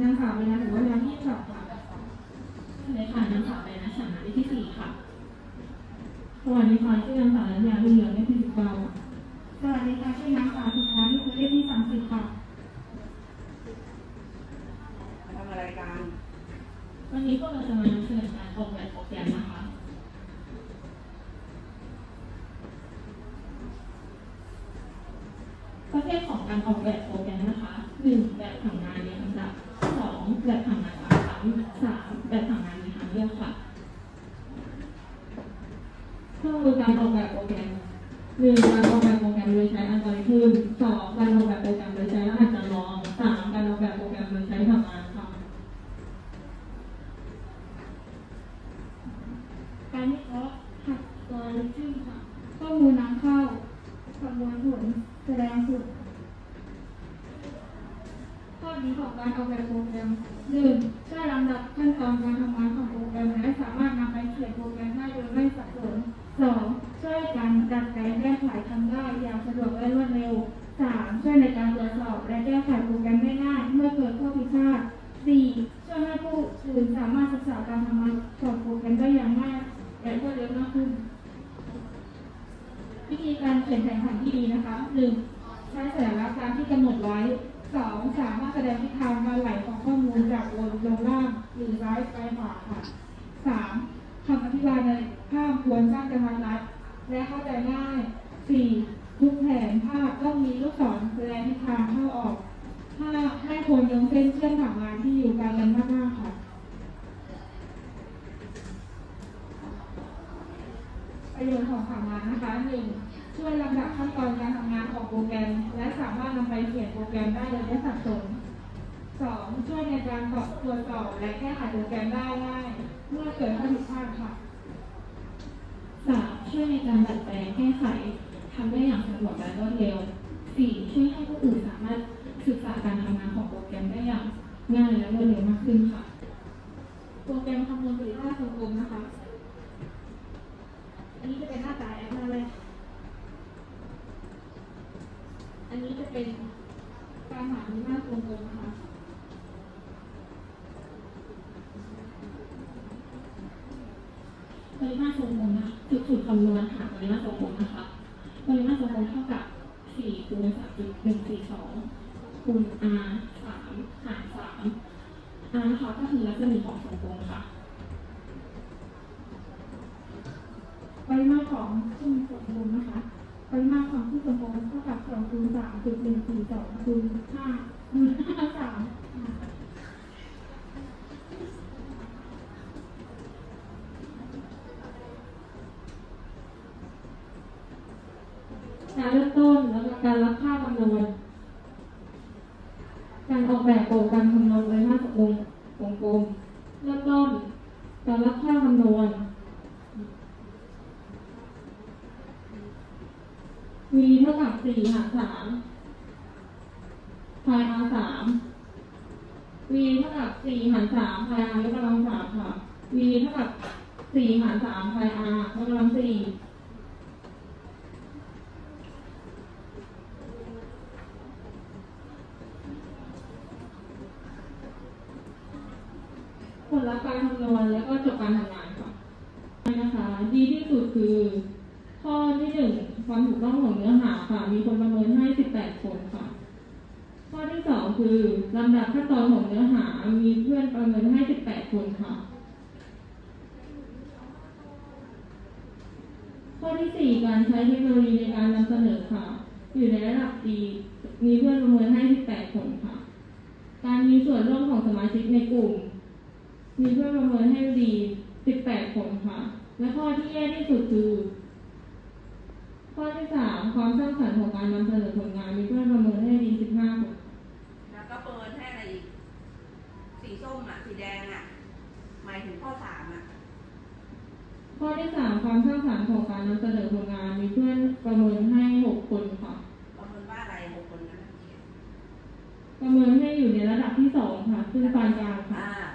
นางสาวเวลาหรือว่าเวลาที่สองค่ะเลยค่ะนางสาวไปนะฉันที่ที่สี่ค่ะ สวัสดีค่ะชื่อนางสาวนัญญาลุงเหลืองเลขที่สิบเก้าสวัสดีค่ะชื่อนางสาวสุภาที่คือเลขที่สามสิบค่ะมาทำอะไรกัน วันนี้พวกเราจะมานำเสนอการออกแบบโปรแกรมนะคะ ประเภทของการออกแบบโปรแกรมนะคะหนึ่งแบบผังงาน เลือกค่ะ เครื่องมือการออกแบบโปรแกรมหนึ่งการออกแบบโปรแกรมโดยใช้อัลกอริทึมสองการออกแบบโปรแกรมโดยใช้รหัสจำลองสามการออกแบบโปรแกรมโดยใช้ทำงานค่ะการวิเคราะห์หักกอริทึมค่ะข้อมูลนำเข้าคำนวณผลแสดงผลข้อดีของการออกแบบโปรแกรมหนึ่งช่วยลำดับขั้นตอนการทำงานของ สามารถนำไปเขียนโปรแกรมได้โดยไม่สับสนสองช่วยการดัดแปลงแก้ไขทำได้อย่างสะดวกและรวดเร็วสามช่วยในการตรวจสอบและแก้ไขโปรแกรมได้ง่ายเมื่อเกิดข้อผิดพลาดสี่ช่วยให้ผู้อื่นสามารถศึกษาการทำงานของโปรแกรมได้อย่างง่ายและรวดเร็วมากขึ้น วิธีการเขียนแผนผังที่ดีนะคะหนึ่งใช้สัญลักษณ์ตามที่กำหนดไว้สองสามารถแสดงทิศทางการไหลของข้อมูลจากบนลงล่างหรือซ้ายไปขวาค่ะ สามคำอธิบายในภาพควรสร้างกระทัดรัดและเข้าใจง่ายสี่ทุกแผนภาพต้องมีลูกศรแสดงทิศทางเข้าออกห้าไม่ควรโยงเส้นเชื่อมผังงานที่อยู่กันกันมากๆค่ะประโยชน์ของผังงานนะคะหนึ่งช่วยลำดับขั้นตอนการทำงานของโปรแกรม และสามารถนำไปเขียนโปรแกรมได้โดยไม่สับสน สองช่วยในการตอบตรวจสอบและแก้ไขโปรแกรมได้ง่ายเมื่อเกิดข้อผิดพลาดค่ะสามช่วยในการดัดแปลงแก้ไขทำได้อย่างสะดวกและรวดเร็วสี่ช่วยให้ผู้อื่นสามารถศึกษาการทำงานของโปรแกรมได้อย่างง่ายและรวดเร็วมากขึ้นค่ะ โปรแกรมคำนวณประสิทธิภาพทรงกลมนะคะ อันนี้จะเป็นหน้าตาแอปหน้าแรกอันนี้จะเป็นการหาหน้าทรงกลมนะคะ ปริมาตรทรงกลมนะคะจุดจุดคำนวณหาปริมาตรทรงกลมนะคะปริมาตรทรงกลมเท่ากับ4คูณ3.142คูณ r 3หาร3 r นะคะก็คือรัศมีของทรงกลมค่ะปริมาตรของครึ่งทรงกลมนะคะปริมาตรของครึ่งทรงกลมเท่ากับ2คูณ3จุด142คูณ5คูณ5 3 การเริ่มต้นแล้วก็การรับค่าคำนวณ การออกแบบโปรแกรมคำนวณไว้มาตรวงวงกลมเริ่มต้น การรับค่าคำนวณ v เท่ากับสี่หารสามพาย r สาม v เท่ากับสี่หารสามพาย r ยกกำลังสามค่ะ v เท่ากับสี่หารสามพาย r ยกกำลังสี่ ผลลัพธ์การคำนวณแล้วก็จบการทำงานค่ะนะคะ ดีที่สุดคือ ข้อที่หนึ่งความถูกต้องของเนื้อหาค่ะ มีคนประเมินให้ 18 คนค่ะ ข้อที่สองคือลำดับขั้นตอนของเนื้อหา มีเพื่อนประเมินให้ 18 คนค่ะ ข้อที่สี่การใช้เทคโนโลยีในการนำเสนอค่ะ อยู่ในระดับดีมีเพื่อนประเมินให้ 18 คนค่ะ การมีส่วนร่วมของสมาชิกในกลุ่ม มีเพื่อนประเมินให้ดี 18 คนค่ะ และข้อที่แย่ที่สุดคือข้อที่สามความสร้างสรรค์ของการนำเสนอผลงานมีเพื่อนประเมินให้ดี 15 คน แล้วก็เปิดให้อะไรอีก สีส้มอะ สีแดงอะ หมายถึงข้อสามอะ ข้อที่สามความสร้างสรรค์ของการนำเสนอผลงานมีเพื่อนประเมินให้ 6 คนค่ะ ประเมินว่าอะไรหกคนนั้นประเมินให้อยู่ในระดับที่สองค่ะคือปานกลางค่ะ อ่า